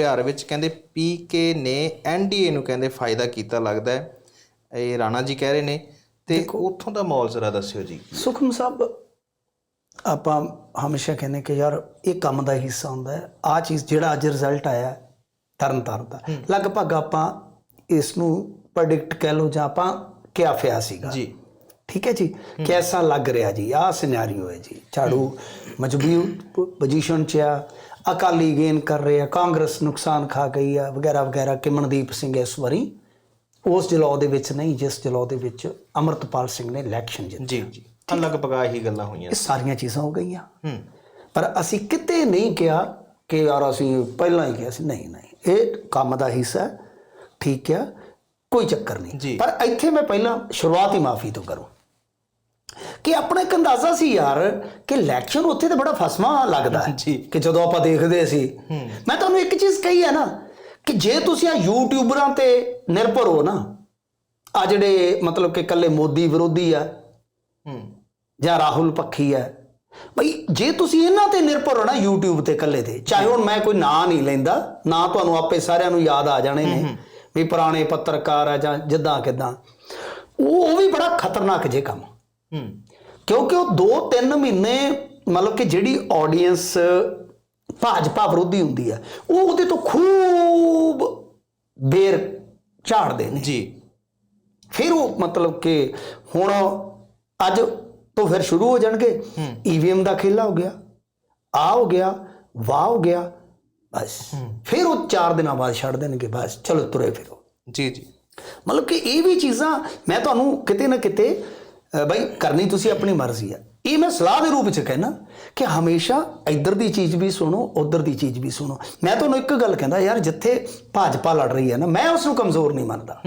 ਬਿਹਾਰ ਵਿੱਚ ਕਹਿੰਦੇ ਪੀਕੇ ਨੇ ਐਨਡੀਏ ਨੂੰ ਕਹਿੰਦੇ ਫਾਇਦਾ ਕੀਤਾ ਲੱਗਦਾ ਹੈ। ਇਹ ਰਾਣਾ ਜੀ ਕਹਿ ਰਹੇ ਨੇ। ਤੇ ਉੱਥੋਂ ਦਾ ਮਾਹੌਲ ਜ਼ਰਾ ਦੱਸਿਓ ਜੀ। ਸੁਖਮ ਸਾਹਿਬ ਆਪਾਂ ਹਮੇਸ਼ਾ ਕਹਿੰਦੇ ਕਿ ਯਾਰ ਇਹ ਕੰਮ ਦਾ ਹਿੱਸਾ ਹੁੰਦਾ ਹੈ। ਆ ਚੀਜ਼ ਜਿਹੜਾ ਅੱਜ ਰਿਜ਼ਲਟ ਆਇਆ ਤਰਨ ਤਾਰਨ ਦਾ। ਲਗਭਗ ਆਪਾਂ ਇਸ ਨੂੰ ਪ੍ਰੈਡਿਕਟ ਕਹਿ ਲਓ ਜਾਂ ਆਪਾਂ ਕਿਆ ਫਿਆ ਸੀਗਾ। ਜੀ। ਠੀਕ ਹੈ ਜੀ? ਕੈਸਾ ਲੱਗ ਰਿਹਾ ਜੀ? ਆਹ ਸਿਨੈਰੀਓ ਹੈ ਜੀ। ਝਾੜੂ ਮਜ਼ਬੂਤ ਪੋਜੀਸ਼ਨ 'ਚ ਆ। ਅਕਾਲੀ ਗੇਨ ਕਰ ਰਹੇ ਆ ਕਾਂਗਰਸ ਨੁਕਸਾਨ ਖਾ ਗਈ ਆ ਵਗੈਰਾ ਵਗੈਰਾ ਕਿ ਮਨਦੀਪ ਸਿੰਘ ਇਸ ਵਾਰੀ ਉਸ ਜਲੌ ਦੇ ਵਿੱਚ ਨਹੀਂ ਜਿਸ ਜਲੌ ਦੇ ਵਿੱਚ ਅਮਰਤਪਾਲ ਸਿੰਘ ਨੇ ਇਲੈਕਸ਼ਨ ਜਿੱਤੀ ਜੀ ਜੀ। ਲਗਭਗ ਆਹੀ ਗੱਲਾਂ ਹੋਈਆਂ। ਇਹ ਸਾਰੀਆਂ ਚੀਜ਼ਾਂ ਹੋ ਗਈਆਂ। ਹੂੰ। ਪਰ ਅਸੀਂ ਕਿਤੇ ਨਹੀਂ ਕਿਹਾ ਕਿ ਯਾਰ ਅਸੀਂ ਪਹਿਲਾਂ ਹੀ ਕਿਹਾ ਸੀ ਨਹੀਂ ਨਹੀਂ ਇਹ ਕੰਮ ਦਾ ਹਿੱਸਾ ਠੀਕ ਹੈ ਕੋਈ ਚੱਕਰ। ਨਹੀਂ। ਪਰ ਇੱਥੇ ਮੈਂ ਪਹਿਲਾਂ ਸ਼ੁਰੂਆਤ ਹੀ ਮਾਫੀ ਤੋਂ ਕਰੂੰ। ਕਿ ਆਪਣਾ ਇੱਕ ਅੰਦਾਜ਼ਾ ਸੀ ਯਾਰ ਕਿ ਇਲੈਕਸ਼ਨ ਉੱਥੇ ਤੇ ਬੜਾ ਫਸਮਾ ਲੱਗਦਾ ਜੀ। ਕਿ ਜਦੋਂ ਆਪਾਂ ਦੇਖਦੇ ਸੀ। ਮੈਂ ਤੁਹਾਨੂੰ ਇੱਕ ਚੀਜ਼ ਕਹੀ ਹੈ ਨਾ ਕਿ ਜੇ ਤੁਸੀਂ ਆ ਯੂਟਿਊਬਰਾਂ ਤੇ ਨਿਰਭਰ ਹੋ ਨਾ ਆ ਜਿਹੜੇ ਮਤਲਬ ਕਿ ਇਕੱਲੇ ਮੋਦੀ ਵਿਰੋਧੀ ਆ ਹੂੰ। ਜਾਂ ਰਾਹੁਲ ਪੱਖੀ ਹੈ ਬਈ ਜੇ ਤੁਸੀਂ ਇਹਨਾਂ ਤੇ ਨਿਰਭਰ ਹੋ ਨਾ YouTube ਤੇ ਇਕੱਲੇ ਤੇ ਚਾਹੇ ਹੁਣ ਮੈਂ ਕੋਈ ਨਾਂ ਨਹੀਂ ਲੈਂਦਾ ਨਾ ਤੁਹਾਨੂੰ ਆਪੇ ਸਾਰਿਆਂ ਨੂੰ ਯਾਦ ਆ ਜਾਣੇ ਨੇ ਵੀ ਪੁਰਾਣੇ ਪੱਤਰਕਾਰ ਆ ਜਾਂ ਜਿੱਦਾਂ ਕਿਦਾਂ ਉਹ ਉਹ ਵੀ ਬੜਾ ਖਤਰਨਾਕ ਜੇ ਕੰਮ। ਹੂੰ। ਕਿਉਂਕਿ ਉਹ 2-3 ਮਹੀਨੇ ਮਤਲਬ ਕਿ ਜਿਹੜੀ ਆਡੀਅנס ਭਾਜਪਾ ਵਿਰੋਧੀ ਹੁੰਦੀ ਹੈ ਉਹ ਉਹਦੇ ਤੋਂ ਖੂਬ ਬੇਰ ਝਾੜਦੇ ਨੇ। ਜੀ। ਫਿਰ ਉਹ ਮਤਲਬ ਕਿ ਹੁਣ ਅੱਜ ਤੋਂ ਫਿਰ ਸ਼ੁਰੂ ਹੋ ਜਾਣਗੇ। ਈਵੀਐਮ ਦਾ ਖੇਲਾ ਹੋ ਗਿਆ ਆ ਹੋ ਗਿਆ ਵਾਹ ਹੋ ਗਿਆ ਬਸ। ਫਿਰ ਉਹ 4 ਦਿਨਾਂ ਬਾਅਦ ਛੱਡ ਦੇਣਗੇ ਬਸ। ਚਲੋ ਤੁਰੇ ਫਿਰੋ। ਜੀ ਜੀ। ਮਤਲਬ ਕਿ ਇਹ ਵੀ ਚੀਜ਼ਾਂ ਮੈਂ ਤੁਹਾਨੂੰ ਕਿਤੇ ਨਾ ਕਿਤੇ ਬਈ ਕਰਨੀ ਤੁਸੀਂ ਆਪਣੀ ਮਰਜ਼ੀ ਆ। ਇਹ ਮੈਂ ਸਲਾਹ ਦੇ ਰੂਪ ਵਿੱਚ ਕਹਿਣਾ ਕਿ ਹਮੇਸ਼ਾ ਇੱਧਰ ਦੀ ਚੀਜ਼ ਵੀ ਸੁਣੋ ਉੱਧਰ ਦੀ ਚੀਜ਼ ਵੀ ਸੁਣੋ। ਮੈਂ ਤੁਹਾਨੂੰ ਇੱਕ ਗੱਲ ਕਹਿੰਦਾ ਯਾਰ ਜਿੱਥੇ ਭਾਜਪਾ ਲੜ ਰਹੀ ਹੈ ਨਾ ਮੈਂ ਉਸ ਨੂੰ ਕਮਜ਼ੋਰ ਨਹੀਂ ਮੰਨਦਾ।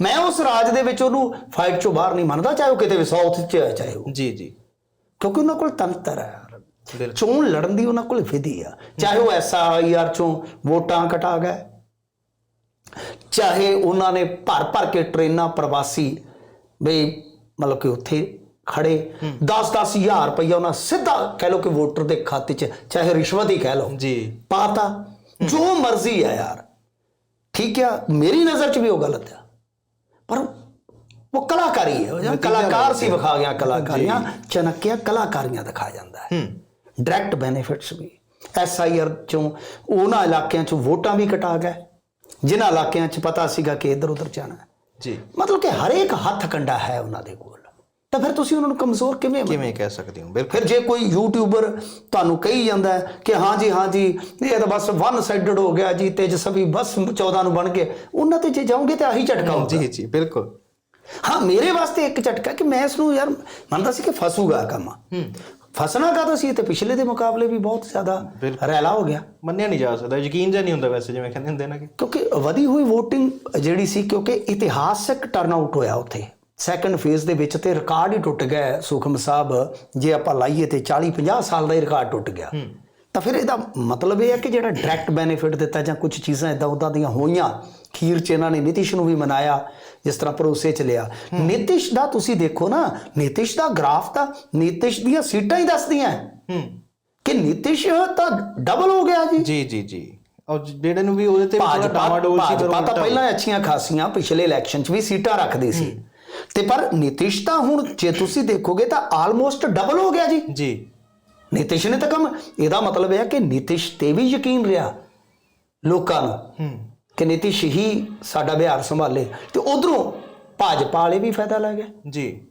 ਮੈਂ ਉਸ ਰਾਜ ਦੇ ਵਿੱਚ ਉਹਨੂੰ ਫਾਈਟ ਚੋਂ ਬਾਹਰ ਨਹੀਂ ਮੰਨਦਾ ਚਾਹੇ ਉਹ ਕਿਤੇ ਵੀ ਸਾਊਥ 'ਚ ਹੈ ਚਾਹੇ ਉਹ। ਜੀ ਜੀ। ਕਿਉਂਕਿ ਉਹਨਾਂ ਕੋਲ ਤੰਤਰ ਹੈ ਚੋਣ ਲੜਨ ਦੀ ਉਹਨਾਂ ਕੋਲ ਵਿਧੀ ਆ। ਚਾਹੇ ਉਹ ਐਸਆਈਆਰ ਚੋਂ ਵੋਟਾਂ ਕਟਾ ਗਏ ਚਾਹੇ ਉਹਨਾਂ ਨੇ ਭਰ ਭਰ ਕੇ ਟ੍ਰੇਨਾਂ ਪ੍ਰਵਾਸੀ ਬਈ ਮਤਲਬ ਕਿ ਉੱਥੇ ਖੜੇ। 10-10 ਹਜ਼ਾਰ ਰੁਪਈਆ ਉਹਨਾਂ ਸਿੱਧਾ ਕਹਿ ਲਓ ਕਿ ਵੋਟਰ ਦੇ ਖਾਤੇ 'ਚ ਚਾਹੇ ਰਿਸ਼ਵਤ ਹੀ ਕਹਿ ਲਓ ਜੀ। ਪਾਤਾ। ਜੋ ਮਰਜ਼ੀ ਆ ਯਾਰ। ਠੀਕ ਆ ਮੇਰੀ ਨਜ਼ਰ 'ਚ ਵੀ ਉਹ ਗਲਤ ਆ। ਪਰ ਉਹ ਕਲਾਕਾਰੀ ਹੈ ਕਲਾਕਾਰ ਸੀ ਵਿਖਾ ਗਿਆ ਕਲਾਕਾਰੀਆਂ ਚਨਕਿਆ ਕਲਾਕਾਰੀਆਂ ਦਿਖਾ ਜਾਂਦਾ ਹੈ। ਹੂੰ। ਡਾਇਰੈਕਟ ਬੈਨੀਫਿਟਸ ਵੀ। ਐਸਆਈਆਰ ਚੋਂ ਉਹਨਾਂ ਇਲਾਕਿਆਂ ਚੋਂ ਵੋਟਾਂ ਵੀ ਕਟਾ ਗਏ। ਜਿਨ੍ਹਾਂ ਇਲਾਕਿਆਂ 'ਚ ਪਤਾ ਸੀਗਾ ਕਿ ਇੱਧਰ ਉੱਧਰ ਜਾਣਾ ਹੈ। ਜੀ। ਮਤਲਬ ਕਿ ਹਰੇਕ ਹੱਥ ਕੰਡਾ ਹੈ ਉਹਨਾਂ ਦੇ ਕੋਲ। ਤਾਂ ਫਿਰ ਤੁਸੀਂ ਉਹਨਾਂ ਨੂੰ ਕਮਜ਼ੋਰ ਕਿਵੇਂ? ਕਿਵੇਂ ਕਹਿ ਸਕਦੇ ਹੋ? ਫਿਰ ਜੇ ਕੋਈ ਯੂਟਿਊਬਰ ਤੁਹਾਨੂੰ ਕਹੀ ਜਾਂਦਾ ਕਿ ਹਾਂ ਜੀ ਹਾਂ ਜੀ ਇਹ ਤਾਂ ਬਸ ਵਨ ਸਾਈਡਡ ਹੋ ਗਿਆ ਜੀ ਤੇਜਸਵੀ ਬਸ 14 ਨੂੰ ਬਣ ਗਏ ਉਹਨਾਂ ਤੇ ਜੇ ਜਾਓਗੇ ਤਾਂ ਆਹੀ ਝਟਕਾ ਹੋਊਗਾ ਜੀ ਜੀ ਬਿਲਕੁਲ। ਹਾਂ ਮੇਰੇ ਵਾਸਤੇ ਇੱਕ ਝਟਕਾ ਕਿ ਮੈਂ ਇਸ ਨੂੰ ਯਾਰ ਮੰਨਦਾ ਸੀ ਕਿ ਫਸੂਗਾ ਕੰਮ। ਫਸਣਾ ਕਾਹਦਾ ਸੀ? ਤੇ ਪਿਛਲੇ ਦੇ ਮੁਕਾਬਲੇ ਵੀ ਬਹੁਤ ਜ਼ਿਆਦਾ। ਰੈਲਾ ਹੋ ਗਿਆ। ਮੰਨਿਆ ਨਹੀਂ ਜਾ ਸਕਦਾ ਯਕੀਨ ਜਿਹਾ ਨਹੀਂ ਹੁੰਦਾ ਵੈਸੇ ਜਿਵੇਂ ਕਹਿੰਦੇ ਹੁੰਦੇ ਨਾ ਕਿ। ਕਿਉਂਕਿ ਵਧੀ ਹੋਈ VOTING ਜਿਹੜੀ ਸੀ ਕਿਉਂਕਿ ਇਤਿਹਾਸਕ ਟਰਨਆਊਟ ਹੋਇਆ ਉੱਥੇ। ਸੈਕੰਡ ਫੇਜ਼ ਦੇ ਵਿੱਚ ਤੇ ਰਿਕਾਰਡ ਹੀ ਟੁੱਟ ਗਿਆ ਸੁਖਮ ਸਾਹਿਬ। ਜੇ ਆਪਾਂ ਲਾਈਏ ਤੇ 40 50 ਸਾਲ ਦਾ ਹੀ ਰਿਕਾਰਡ ਟੁੱਟ ਗਿਆ। ਤਾਂ ਫਿਰ ਇਹਦਾ ਮਤਲਬ ਇਹ ਹੈ ਕਿ ਜਿਹੜਾ ਡਾਇਰੈਕਟ ਬੈਨੀਫਿਟ ਦਿੱਤਾ ਜਾਂ ਕੁਝ ਚੀਜ਼ਾਂ ਇਦਾਂ ਉਦਾਂ ਦੀਆਂ ਹੋਈਆਂ ਖੀਰ ਚ ਇਹਨਾਂ ਨੇ ਨਿਤਿਸ਼ ਨੂੰ ਵੀ ਮਨਾਇਆ ਜਿਸ ਤਰ੍ਹਾਂ ਭਰੋਸੇ ਚ ਲਿਆ। ਨਿਤਿਸ਼ ਦਾ ਤੁਸੀਂ ਦੇਖੋ ਨਾ ਨਿਤਿਸ਼ ਦਾ ਗ੍ਰਾਫ ਤਾਂ ਨਿਤਿਸ਼ ਦੀਆਂ ਸੀਟਾਂ ਹੀ ਦੱਸਦੀਆਂ। ਹੈ। ਕਿ ਨਿਤਿਸ਼ ਤਾਂ ਡਬਲ ਹੋ ਗਿਆ ਜੀ। ਜੀ ਜੀ ਜੀ। ਔਰ ਜਿਹੜੇ ਨੂੰ ਵੀ ਉਹਦੇ ਤੇ ਭਾਜਪਾ ਡਾਮਾਡੋਲ ਸੀ ਭਾਜਪਾ ਤਾਂ ਪਹਿਲਾਂ ਅੱਛੀਆਂ ਖਾਸੀਆਂ ਪਿਛਲੇ ਇਲੈਕਸ਼ਨ 'ਚ ਵੀ ਸੀਟਾਂ ਰੱਖਦੀ ਸੀ। ਤੇ ਪਰ ਨਿਤਿਸ਼ ਤਾਂ ਹੁਣ ਜੇ ਤੁਸੀਂ ਦੇਖੋਗੇ ਤਾਂ ਆਲਮੋਸਟ ਡਬਲ ਹੋ ਗਿਆ ਜੀ। ਜੀ। ਨਿਤਿਸ਼ ਨੇ ਤਾਂ ਕੰਮ ਇਹਦਾ ਮਤਲਬ ਇਹ ਹੈ ਕਿ ਨਿਤਿਸ਼ ਤੇ ਵੀ ਯਕੀਨ ਰਿਹਾ ਲੋਕਾਂ ਨੂੰ ਕਿ ਨਿਤਿਸ਼ ਹੀ ਸਾਡਾ ਬਿਹਾਰ ਸੰਭਾਲੇ ਤੇ ਉਧਰੋਂ ਭਾਜਪਾ ਵਾਲੇ ਵੀ ਫਾਇਦਾ ਲੈ ਗਏ। ਜੀ।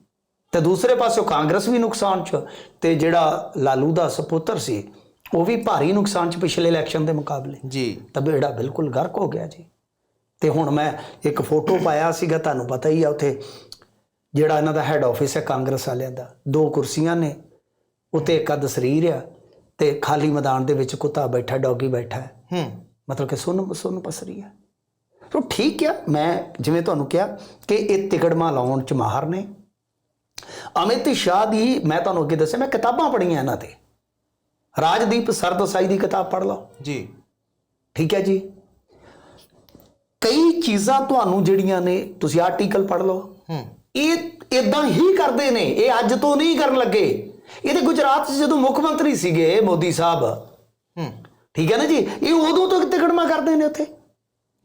ਤੇ ਦੂਸਰੇ ਪਾਸੇ ਕਾਂਗਰਸ ਵੀ ਨੁਕਸਾਨ 'ਚ ਤੇ ਜਿਹੜਾ ਲਾਲੂ ਦਾ ਸੁਪੁੱਤਰ ਸੀ ਉਹ ਵੀ ਭਾਰੀ ਨੁਕਸਾਨ 'ਚ ਪਿਛਲੇ ਇਲੈਕਸ਼ਨ ਦੇ ਮੁਕਾਬਲੇ। ਜੀ। ਤਾਂ ਬੇੜਾ ਬਿਲਕੁਲ ਗਰਕ ਹੋ ਗਿਆ ਜੀ। ਤੇ ਹੁਣ ਮੈਂ ਇੱਕ ਫੋਟੋ ਪਾਇਆ ਸੀਗਾ ਤੁਹਾਨੂੰ ਪਤਾ ਹੀ ਆ ਉੱਥੇ ਜਿਹੜਾ ਇਹਨਾਂ ਦਾ ਹੈੱਡ ਆਫਿਸ ਹੈ ਕਾਂਗਰਸ ਵਾਲਿਆਂ ਦਾ ਦੋ ਕੁਰਸੀਆਂ ਨੇ ਉੱਤੇ ਇੱਕ ਅੱਧ ਸਰੀਰ ਆ ਤੇ ਖਾਲੀ ਮੈਦਾਨ ਦੇ ਵਿੱਚ ਕੁੱਤਾ ਬੈਠਾ ਡੌਗੀ ਬੈਠਾ ਹੈ। ਹੂੰ। ਮਤਲਬ ਕਿ ਸੁਣ ਸੁਣ ਪਸਰੀ ਹੈ। ਤੋ ਠੀਕ ਆ। ਮੈਂ ਜਿਵੇਂ ਤੁਹਾਨੂੰ ਕਿਹਾ ਕਿ ਇਹ ਤਿਕੜਮਾ ਲਾਉਣ ਚ ਮਾਹਰ ਨੇ। ਅਮਿਤ ਸ਼ਾਹ ਦੀ ਮੈਂ ਤੁਹਾਨੂੰ ਅੱਗੇ ਦੱਸਿਆ ਮੈਂ ਕਿਤਾਬਾਂ ਪੜ੍ਹੀਆਂ ਇਹਨਾਂ ਤੇ। ਰਾਜਦੀਪ ਸਰਦਸਾਈ ਦੀ ਕਿਤਾਬ ਪੜ੍ਹ ਲਓ। ਜੀ। ਠੀਕ ਹੈ ਜੀ। ਕਈ ਚੀਜ਼ਾਂ ਤੁਹਾਨੂੰ ਜਿਹੜੀਆਂ ਨੇ ਤੁਸੀਂ ਆਰਟੀਕਲ ਪੜ੍ਹ ਲਓ। ਹੂੰ। ਇਹ ਇਦਾਂ ਹੀ ਕਰਦੇ ਨੇ। ਇਹ ਅੱਜ ਤੋਂ ਨਹੀਂ ਕਰਨ ਲੱਗੇ। ਇਹ ਤੇ ਗੁਜਰਾਤ 'ਚ ਜਦੋਂ ਮੁੱਖ ਮੰਤਰੀ ਸੀਗੇ ਮੋਦੀ ਸਾਹਿਬ ਹੂੰ। ਠੀਕ ਹੈ ਨਾ ਜੀ? ਇਹ ਉਦੋਂ ਤੋਂ ਤਿਕੜਮਾ ਕਰਦੇ ਨੇ ਉੱਥੇ।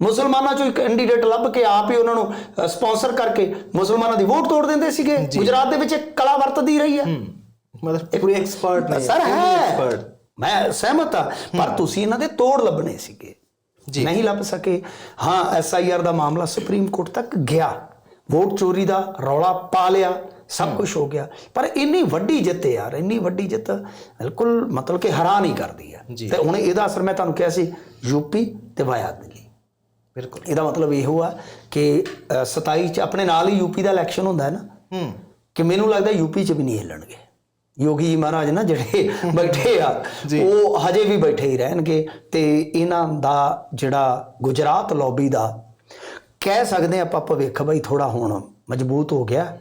ਮੁਸਲਮਾਨਾਂ ਚੋਂ ਇੱਕ ਕੈਂਡੀਡੇਟ ਲੱਭ ਕੇ ਆਪ ਹੀ ਉਹਨਾਂ ਨੂੰ ਸਪਾਂਸਰ ਕਰਕੇ ਮੁਸਲਮਾਨਾਂ ਦੀ ਵੋਟ ਤੋੜ ਦਿੰਦੇ ਸੀਗੇ। ਗੁਜਰਾਤ ਦੇ ਵਿੱਚ ਇੱਕ ਕਲਾ ਵਰਤਦੀ ਰਹੀ ਹੈ। ਮਤਲਬ ਪੂਰੇ ਐਕਸਪਰਟ ਨੇ ਸਰ ਹੈ। ਐਕਸਪਰਟ ਮੈਂ ਸਹਿਮਤ ਹਾਂ। ਪਰ ਤੁਸੀਂ ਇਹਨਾਂ ਦੇ ਤੋੜ ਲੱਭਣੇ ਸੀਗੇ। ਜੀ। ਨਹੀਂ ਲੱਭ ਸਕੇ। ਹਾਂ ਐਸਆਈਆਰ ਦਾ ਮਾਮਲਾ ਸੁਪਰੀਮ ਕੋਰਟ ਤੱਕ ਗਿਆ। ਵੋਟ ਚੋਰੀ ਦਾ ਰੌਲਾ ਪਾ ਲਿਆ। ਸਭ ਕੁਝ ਹੋ ਗਿਆ। ਪਰ ਇੰਨੀ ਵੱਡੀ ਜਿੱਤ ਯਾਰ ਇੰਨੀ ਵੱਡੀ ਜਿੱਤ ਬਿਲਕੁਲ ਮਤਲਬ ਕਿ ਹੈਰਾਨ ਹੀ ਕਰਦੀ ਹੈ। ਤੇ ਹੁਣ ਇਹਦਾ ਅਸਰ ਮੈਂ ਤੁਹਾਨੂੰ ਕਿਹਾ ਸੀ ਯੂਪੀ ਤੇ ਵਾਇਆ ਦਿੱਲੀ। ਬਿਲਕੁਲ। ਇਹਦਾ ਮਤਲਬ ਇਹੋ ਆ ਕਿ ਅ, 27 ਚ ਆਪਣੇ ਨਾਲ ਹੀ ਯੂਪੀ ਦਾ ਇਲੈਕਸ਼ਨ ਹੁੰਦਾ ਹੈ ਨਾ। ਹੂੰ। ਕਿ ਮੈਨੂੰ ਲੱਗਦਾ ਯੂਪੀ ਚ ਵੀ ਨਹੀਂ ਹਿੱਲਣਗੇ। ਯੋਗੀ ਜੀ ਮਹਾਰਾਜ ਨਾ ਜਿਹੜੇ ਬੈਠੇ ਆ ਉਹ ਹਜੇ ਵੀ ਬੈਠੇ ਹੀ ਰਹਿਣਗੇ ਤੇ ਇਹਨਾਂ ਦਾ ਜਿਹੜਾ ਗੁਜਰਾਤ ਲੌਬੀ ਦਾ ਕਹਿ ਸਕਦੇ ਆਪਾਂ ਭਵਿੱਖ ਬਈ ਥੋੜਾ ਹੁਣ ਮਜ਼ਬੂਤ ਹੋ ਗਿਆ।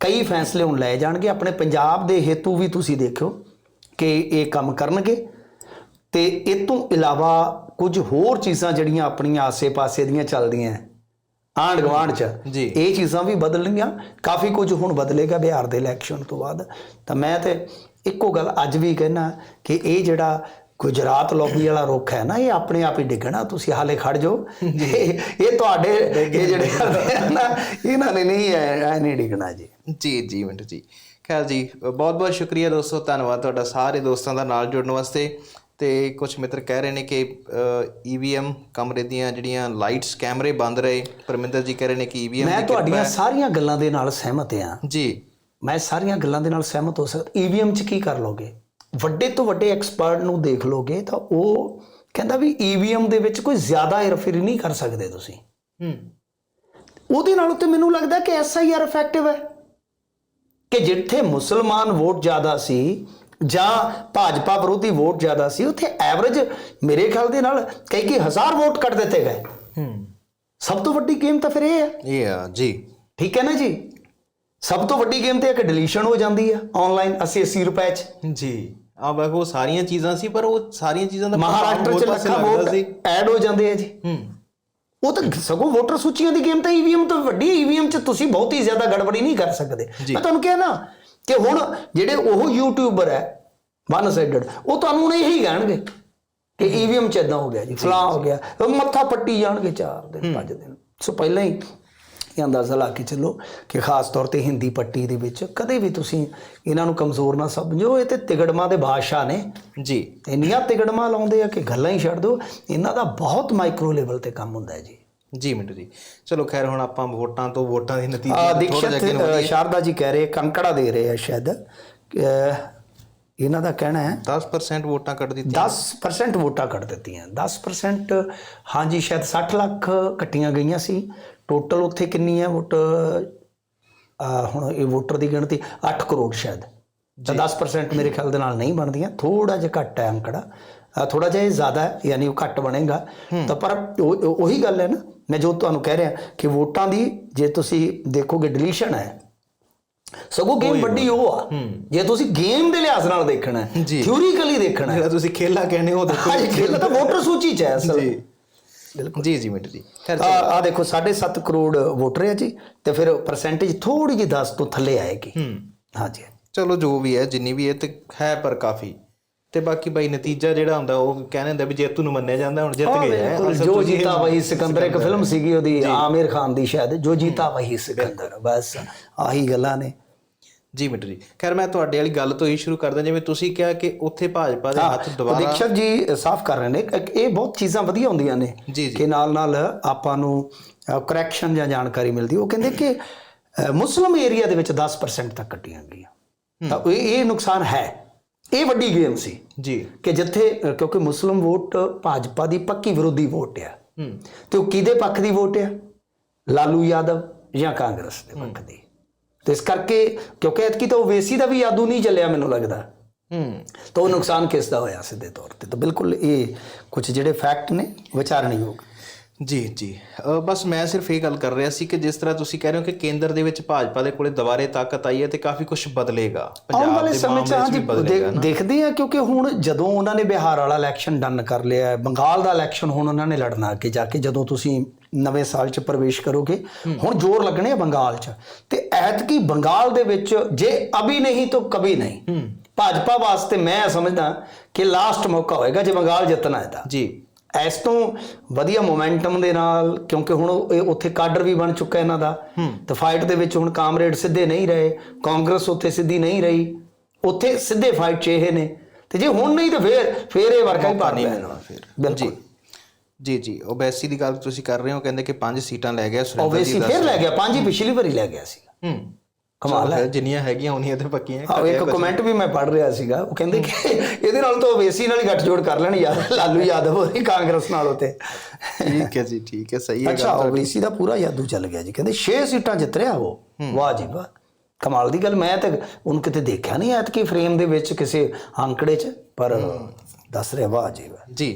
ਕਈ ਫੈਸਲੇ ਹੁਣ ਲਏ ਜਾਣਗੇ। ਆਪਣੇ ਪੰਜਾਬ ਦੇ ਹੇਤੂ ਵੀ ਤੁਸੀਂ ਦੇਖਿਓ ਕਿ ਇਹ ਕੰਮ ਕਰਨਗੇ। ਤੇ ਇਹ ਤੋਂ ਇਲਾਵਾ ਕੁਝ ਹੋਰ ਚੀਜ਼ਾਂ ਜਿਹੜੀਆਂ ਆਪਣੀਆਂ ਆਸੇ-ਪਾਸੇ ਦੀਆਂ ਚੱਲਦੀਆਂ ਆਂਢ ਗੁਆਂਢ ਚ। ਇਹ ਚੀਜ਼ਾਂ ਵੀ ਬਦਲਣਗੀਆਂ ਕਾਫੀ ਕੁਝ ਹੁਣ ਬਦਲੇਗਾ ਬਿਹਾਰ ਦੇ ਇਲੈਕਸ਼ਨ ਤੋਂ ਬਾਅਦ। ਤਾਂ ਮੈਂ ਤੇ ਇੱਕੋ ਗੱਲ ਅੱਜ ਵੀ ਕਹਿਣਾ ਕਿ ਇਹ ਜਿਹੜਾ ਗੁਜਰਾਤ ਲੌਬੀ ਵਾਲਾ ਰੁੱਖ ਹੈ ਨਾ ਇਹ ਆਪਣੇ ਆਪ ਹੀ ਡਿੱਗਣਾ ਤੁਸੀਂ ਹਾਲੇ ਖੜ ਜਾਓ। ਇਹ ਤੁਹਾਡੇ ਇਹ ਜਿਹੜੇ ਨਾ ਇਹਨਾਂ ਨੇ ਨਹੀਂ ਐ ਨਹੀਂ ਡਿੱਗਣਾ ਜੀ। ਜੀ ਜੀ ਮਿੰਟੂ ਜੀ। ਖੈਰ ਜੀ ਬਹੁਤ ਬਹੁਤ ਸ਼ੁਕਰੀਆ ਦੋਸਤੋ ਧੰਨਵਾਦ ਤੁਹਾਡਾ ਸਾਰੇ ਦੋਸਤਾਂ ਦਾ ਨਾਲ ਜੁੜਨ ਵਾਸਤੇ। ਤੇ ਕੁਝ ਮਿੱਤਰ ਕਹਿ ਰਹੇ ਨੇ ਕਿ ਈਵੀਐਮ ਕਮਰੇ ਦੀਆਂ ਜਿਹੜੀਆਂ ਲਾਈਟਸ ਕੈਮਰੇ ਬੰਦ ਰਹੇ। ਪਰਮਿੰਦਰ ਜੀ ਕਹਿ ਰਹੇ ਨੇ ਕਿ ਈਵੀਐਮ ਮੈਂ ਤੁਹਾਡੀਆਂ ਸਾਰੀਆਂ ਗੱਲਾਂ ਦੇ ਨਾਲ ਸਹਿਮਤ ਹਾਂ। ਜੀ। ਮੈਂ ਸਾਰੀਆਂ ਗੱਲਾਂ ਦੇ ਨਾਲ ਸਹਿਮਤ ਹੋ ਸਕਦਾ। ਈਵੀਐਮ ਚ ਕੀ ਕਰ ਲੋਗੇ ਵੱਡੇ ਤੋਂ ਵੱਡੇ ਐਕਸਪਰਟ ਨੂੰ ਦੇਖ ਲੋਗੇ ਤਾਂ ਉਹ ਕਹਿੰਦਾ ਵੀ ਈਵੀਐਮ ਦੇ ਵਿੱਚ ਕੋਈ ਜ਼ਿਆਦਾ ਹੈਰਫੇਰੀ ਨਹੀਂ ਕਰ ਸਕਦੇ ਤੁਸੀਂ। ਹੂੰ। ਉਹਦੇ ਨਾਲੋਂ ਤੇ ਮੈਨੂੰ ਲੱਗਦਾ ਕਿ ਐਸਆਈਆਰ ਇਫੈਕਟਿਵ ਹੈ। ਕਿ ਜਿੱਥੇ ਮੁਸਲਮਾਨ ਵੋਟ ਜ਼ਿਆਦਾ ਸੀ ਜਾਂ ਭਾਜਪਾ ਵਿਰੋਧੀ ਵੋਟ ਜ਼ਿਆਦਾ ਸੀ ਉੱਥੇ ਐਵਰੇਜ ਮੇਰੇ ਖਿਆਲ ਦੇ ਨਾਲ ਕਈ ਕਈ ਹਜ਼ਾਰ ਵੋਟ ਕੱਟ ਦਿੱਤੇ ਗਏ। ਹੂੰ। ਸਭ ਤੋਂ ਵੱਡੀ ਗੇਮ ਤਾਂ ਫਿਰ ਇਹ ਹੈ। ਇਹ ਆ ਜੀ। ਠੀਕ ਹੈ ਨਾ ਜੀ? ਸਭ ਤੋਂ ਵੱਡੀ ਗੇਮ ਤੇ ਇੱਕ ਡਿਲੀਸ਼ਨ ਹੋ ਜਾਂਦੀ ਹੈ ਆਨਲਾਈਨ 80 80 ਰੁਪਏ ਚ। ਜੀ ਆ ਵੇਖੋ ਸਾਰੀਆਂ ਚੀਜ਼ਾਂ ਸੀ ਪਰ ਉਹ ਸਾਰੀਆਂ ਚੀਜ਼ਾਂ ਦਾ ਮਹਾਰਾਸ਼ਟਰ ਹੋਰ ਚ ਲੱਖਾਂ ਵੋਟ ਐਡ ਹੋ ਜਾਂਦੇ ਆ ਜੀ। ਹੂੰ। ਉਹ ਤਾਂ ਸਗੋਂ ਵੋਟਰ ਸੂਚੀਆਂ ਦੀ ਗੇਮ ਤਾਂ ਈਵੀਐਮ ਤੋਂ ਵੱਡੀ ਈਵੀਐਮ ਚ ਤੁਸੀਂ ਬਹੁਤੀ ਜ਼ਿਆਦਾ ਗੜਬੜੀ ਨਹੀਂ ਕਰ ਸਕਦੇ। ਮੈਂ ਤੁਹਾਨੂੰ ਕਿਹਾ ਨਾ ਕਿ ਹੁਣ ਜਿਹੜੇ ਉਹ ਯੂਟਿਊਬਰ ਹੈ ਵਨ ਸਾਈਡਡ ਉਹ ਤੁਹਾਨੂੰ ਨਹੀਂ ਇਹੀ ਕਹਿਣਗੇ ਕਿ ਈਵੀਐਮ ਚ ਇਦਾਂ ਹੋ ਗਿਆ ਜੀ ਫਲਾਂ ਹੋ ਗਿਆ ਉਹ ਮੱਥਾ ਪੱਟੀ ਜਾਣਗੇ 4 ਦਿਨ 5 ਦਿਨ। ਸੋ ਪਹਿਲਾਂ ਹੀ ਇਹ ਅੰਦਾਜ਼ਾ ਲਾ ਕੇ ਚੱਲੋ ਕਿ ਖਾਸ ਤੌਰ ਤੇ ਹਿੰਦੀ ਪੱਟੀ ਦੇ ਵਿੱਚ ਕਦੇ ਵੀ ਤੁਸੀਂ ਇਹਨਾਂ ਨੂੰ ਕਮਜ਼ੋਰ ਨਾ ਸਮਝੋ। ਇਹ ਤੇ ਤਿਗੜਮਾਂ ਦੇ ਬਾਦਸ਼ਾਹ ਨੇ। ਜੀ। ਇੰਨੀਆਂ ਤਿਗੜਮਾਂ ਲਾਉਂਦੇ ਆ ਕਿ ਗੱਲਾਂ ਹੀ ਛੱਡ ਦਿਓ। ਇਹਨਾਂ ਦਾ ਬਹੁਤ ਮਾਈਕਰੋ ਲੈਵਲ ਤੇ ਕੰਮ ਹੁੰਦਾ ਹੈ ਜੀ। ਜੀ ਮਿੰਟੂ ਜੀ। ਚਲੋ ਖੈਰ ਹੁਣ ਆਪਾਂ ਵੋਟਾਂ ਤੋਂ ਵੋਟਾਂ ਦੇ ਨਤੀਜੇ ਥੋੜ੍ਹਾ ਜਿਹਾ ਅੱਗੇ ਨੂੰ ਦੀਕਸ਼ਤ ਵਧੀਏ। ਸ਼ਾਰਦਾ ਜੀ ਕਹਿ ਰਹੇ ਕੰਕੜਾ ਦੇ ਰਹੇ ਆ ਸ਼ਾਇਦ। ਇਹਨਾਂ ਦਾ ਕਹਿਣਾ ਹੈ 10% ਵੋਟਾਂ ਕੱਢ ਦਿੱਤੀਆਂ। 10% ਵੋਟਾਂ ਕੱਟ ਦਿੱਤੀਆਂ। 10% ਹਾਂਜੀ ਸ਼ਾਇਦ 60 ਲੱਖ ਕੱਟੀਆਂ ਗਈਆਂ ਸੀ। ਟੋਟਲ ਉੱਥੇ ਕਿੰਨੀ ਹੈ ਵੋਟ? ਹੁਣ ਇਹ ਵੋਟਰ ਦੀ ਗਿਣਤੀ 8 ਕਰੋੜ ਸ਼ਾਇਦ। ਤਾਂ 10% ਮੇਰੇ ਖਿਆਲ ਦੇ ਨਾਲ ਨਹੀਂ ਬਣਦੀਆਂ। ਥੋੜਾ ਜਿਹਾ ਘੱਟ ਹੈ ਅੰਕੜਾ। ਥੋੜਾ ਜਿਹਾ ਜ਼ਿਆਦਾ ਹੈ ਯਾਨੀ ਉਹ ਘੱਟ ਬਣੇਗਾ। ਤਾਂ ਪਰ ਉਹ- ਗੱਲ ਹੈ ਨਾ ਮੈਂ ਜੋ ਤੁਹਾਨੂੰ ਕਹਿ ਰਿਹਾ ਕਿ ਵੋਟਾਂ ਦੀ ਜੇ ਤੁਸੀਂ ਦੇਖੋਗੇ ਡਿਲੀਸ਼ਨ ਹੈ ਸਗੋਂ ਗੇਮ ਵੱਡੀ ਉਹ ਆ। ਜੇ ਤੁਸੀਂ ਗੇਮ ਦੇ ਲਿਹਾਜ਼ ਨਾਲ ਦੇਖਣਾ ਹੈ ਜੀ। ਥਿਊਰੀਕਲੀ ਦੇਖਣਾ ਹੈ। ਜਿਹੜਾ ਤੁਸੀਂ ਖੇਲਾ ਕਹਿੰਦੇ ਹੋ ਦੇਖੋ। ਖੇਲ ਤਾਂ ਵੋਟਰ ਸੂਚੀ ਚ ਹੈ ਅਸਲ। ਜੀ ਜੀ ਜੀ ਮਿੰਟੂ ਜੀ। ਆ ਆ ਦੇਖੋ 7.5 ਕਰੋੜ ਵੋਟਰ ਹੈ ਜੀ ਤੇ ਫਿਰ ਪਰਸੈਂਟੇਜ ਥੋੜੀ ਜਿਹੀ 10 ਤੋਂ ਥੱਲੇ ਆਏਗੀ। ਹੂੰ। ਹਾਂਜੀ। ਚਲੋ ਜੋ ਵੀ ਹੈ ਜਿੰਨੀ ਵੀ ਹੈ ਤੇ ਹੈ ਪਰ ਕਾਫੀ। ਤੇ ਬਾਕੀ ਬਾਈ ਨਤੀਜਾ ਜਿਹੜਾ ਹੁੰਦਾ ਉਹ ਕਹਿੰਦੇ ਹੁੰਦਾ ਵੀ ਜੇਤੂ ਨੂੰ ਮੰਨਿਆ ਜਾਂਦਾ ਹੁਣ ਜਿੱਤ ਗਏ ਹੈ ਬਿਲਕੁਲ, ਜੋ ਜੀਤਾ ਵਹੀ ਸਿਕੰਦਰ ਇੱਕ ਫਿਲਮ ਸੀਗੀ ਉਹਦੀ ਆਮਿਰ ਖਾਨ ਦੀ ਸ਼ਾਇਦ ਜੋ ਜੀਤਾ ਵਹੀ ਸਿਕੰਦਰ ਬਸ ਆਹੀ ਗੱਲਾਂ ਨੇ। ਜੀ ਮਿੰਟੂ ਜੀ। ਖੈਰ ਮੈਂ ਤੁਹਾਡੇ ਵਾਲੀ ਗੱਲ ਤੋਂ ਹੀ ਸ਼ੁਰੂ ਕਰਦਾ ਜਿਵੇਂ ਤੁਸੀਂ ਕਿਹਾ ਕਿ ਉੱਥੇ ਭਾਜਪਾ ਦੇ ਹੱਥ ਦੁਬਾਰਾ ਦੀਕਸ਼ਤ ਜੀ ਸਾਫ਼ ਕਰ ਰਹੇ ਨੇ। ਇਹ ਬਹੁਤ ਚੀਜ਼ਾਂ ਵਧੀਆ ਹੁੰਦੀਆਂ ਨੇ। ਕਿ ਨਾਲ ਨਾਲ ਆਪਾਂ ਨੂੰ ਕਰੈਕਸ਼ਨ ਜਾਂ ਜਾਣਕਾਰੀ ਮਿਲਦੀ। ਉਹ ਕਹਿੰਦੇ ਕਿ ਮੁਸਲਿਮ ਏਰੀਆ ਦੇ ਵਿੱਚ 10% ਤੱਕ ਕੱਟੀਆਂ ਗਈਆਂ। ਤਾਂ ਇਹ ਇਹ ਨੁਕਸਾਨ ਹੈ। ਇਹ ਵੱਡੀ ਗੇਮ ਸੀ ਜੀ। ਕਿ ਜਿੱਥੇ ਕਿਉਂਕਿ ਮੁਸਲਿਮ ਵੋਟ ਭਾਜਪਾ ਦੀ ਪੱਕੀ ਵਿਰੋਧੀ ਵੋਟ ਆ। ਤੇ ਉਹ ਕਿਹਦੇ ਪੱਖ ਦੀ ਵੋਟ ਆ? ਲਾਲੂ ਯਾਦਵ ਜਾਂ ਕਾਂਗਰਸ ਦੇ ਪੱਖ ਦੀ? ਤੇ ਇਸ ਕਰਕੇ ਕਿਉਂਕਿ ਐਤਕੀ ਤਾਂ ਓਵੇਸੀ ਦਾ ਵੀ ਯਾਦੂ ਨਹੀਂ ਚੱਲਿਆ ਮੈਨੂੰ ਲੱਗਦਾ। ਹੂੰ। ਤਾਂ ਉਹ ਨੁਕਸਾਨ ਕਿਸ ਦਾ ਹੋਇਆ ਸਿੱਧੇ ਤੌਰ ਤੇ? ਤਾਂ ਬਿਲਕੁਲ ਇਹ ਕੁਝ ਜਿਹੜੇ ਫੈਕਟ ਨੇ ਵਿਚਾਰਨਯੋਗ ਜੀ ਜੀ। ਅ, ਬਸ ਮੈਂ ਸਿਰਫ ਇਹ ਗੱਲ ਕਰ ਰਿਹਾ ਸੀ ਕਿ ਜਿਸ ਤਰ੍ਹਾਂ ਤੁਸੀਂ ਕਹਿ ਰਹੇ ਹੋ ਕਿ ਕੇਂਦਰ ਦੇ ਵਿੱਚ ਭਾਜਪਾ ਦੇ ਕੋਲੇ ਦੁਬਾਰੇ ਤਾਕਤ ਆਈ ਹੈ ਤੇ ਕਾਫੀ ਕੁਝ ਬਦਲੇਗਾ। ਵਾਲੇ ਦੇ ਸਮੇਂ 'ਚ ਬਦਲੇਗਾ ਦੇਖ- ਦੇਖਦੇ ਆ ਕਿਉਂਕਿ ਹੁਣ ਜਦੋਂ ਉਹਨਾਂ ਨੇ ਬਿਹਾਰ ਵਾਲਾ ਇਲੈਕਸ਼ਨ ਡਨ ਕਰ ਲਿਆ ਹੈ ਬੰਗਾਲ ਦਾ ਇਲੈਕਸ਼ਨ ਹੁਣ ਉਹਨਾਂ ਨੇ ਲੜਨਾ ਅੱਗੇ ਜਾ ਕੇ ਜਦੋਂ ਤੁਸੀਂ ਨਵੇਂ ਸਾਲ 'ਚ ਪ੍ਰਵੇਸ਼ ਕਰੋਗੇ। ਹੁਣ ਜ਼ੋਰ ਲੱਗਣੇ ਆ ਬੰਗਾਲ 'ਚ। ਤੇ ਐਤਕੀ ਬੰਗਾਲ ਦੇ ਵਿੱਚ ਜੇ ਅਭੀ ਨਹੀਂ ਤਾਂ ਕभी ਨਹੀਂ। ਭਾਜਪਾ ਵਾਸਤੇ ਮੈਂ ਸਮਝਦਾ ਕਿ ਲਾਸਟ ਮੌਕਾ ਹੋਏਗਾ ਜੇ ਬੰਗਾਲ ਜਿੱਤਣਾ ਹੈ ਤਾਂ। ਜੀ। ਇਸ ਤੋਂ ਵਧੀਆ ਮੋਮੈਂਟਮ ਦੇ ਨਾਲ ਕਿਉਂਕਿ ਹੁਣ ਇਹ ਉੱਥੇ ਕਾਡਰ ਵੀ ਬਣ ਚੁੱਕਾ ਇਹਨਾਂ ਦਾ। ਤੇ ਫਾਈਟ ਦੇ ਵਿੱਚ ਹੁਣ ਕਾਮਰੇਡ ਸਿੱਧੇ ਨਹੀਂ ਰਹੇ। ਕਾਂਗਰਸ ਉੱਥੇ ਸਿੱਧੀ ਨਹੀਂ ਰਹੀ। ਉੱਥੇ ਸਿੱਧੇ ਫਾਈਟ 'ਚ ਇਹ ਨੇ। ਤੇ ਜੇ ਹੁਣ ਨਹੀਂ ਤਾਂ ਫੇਰ ਫੇਰ ਇਹ ਵਰਕਾ ਹੀ ਪੈਣਾ ਮਿਲਣਾ ਫਿਰ। ਬਿਲਕੁਲ। ਜੀ ਜੀ ਓਬੈਸੀ ਦੀ ਗੱਲ ਤੁਸੀਂ ਕਰ ਰਹੇ ਹੋ ਕਹਿੰਦੇ ਕਿ ਪੰਜ ਸੀਟਾਂ ਲੈ ਗਿਆ ਸੁਰਿੰਦਰ ਓਬੀਸੀ ਜੀ ਫੇਰ ਲੈ ਗਿਆ ਪੰਜ ਹੀ ਪਿਛਲੀ ਵਾਰੀ ਲੈ ਗਿਆ ਸੀ ਹੂੰ। ਕਮਾਲ ਹੈ। ਜਿੰਨੀਆਂ ਹੈਗੀਆਂ ਉਨੀਆਂ ਤੇ ਪੱਕੀਆਂ ਆਹ ਇੱਕ ਕਮੈਂਟ ਵੀ ਮੈਂ ਪੜ੍ਹ ਰਿਹਾ ਸੀਗਾ। ਉਹ ਕਹਿੰਦੇ ਕਿ ਇਹਦੇ ਨਾਲ ਤਾਂ ਓਬੀਸੀ ਨਾਲ ਹੀ ਗੱਠਜੋੜ ਕਰ ਲੈਣ ਯਾਰ ਲਾਲੂ ਯਾਦਵ ਹੋਰੀ ਕਾਂਗਰਸ ਨਾਲ ਉਤੇ ਠੀਕ ਹੈ ਜੀ ਠੀਕ ਹੈ ਸਹੀ ਹੈ ਅੱਛਾ ਓਬੀਸੀ ਦਾ ਪੂਰਾ ਯਾਦੂ ਚੱਲ ਗਿਆ ਜੀ। ਕਹਿੰਦੇ 6 ਸੀਟਾਂ ਜਿੱਤ ਰਿਹਾ ਉਹ। ਵਾਹ ਜੀ ਵਾਹ। ਕਮਾਲ ਦੀ ਗੱਲ ਮੈਂ ਤਾਂ ਉਹਨੂੰ ਕਿਤੇ ਦੇਖਿਆ ਨਹੀਂ ਐਤਕੀ ਫਰੇਮ ਦੇ ਵਿੱਚ ਕਿਸੇ ਅੰਕੜੇ 'ਚ ਪਰ ਦੱਸ ਰਿਹਾ ਵਾਹ ਜੀ ਵਾਹ। ਜੀ।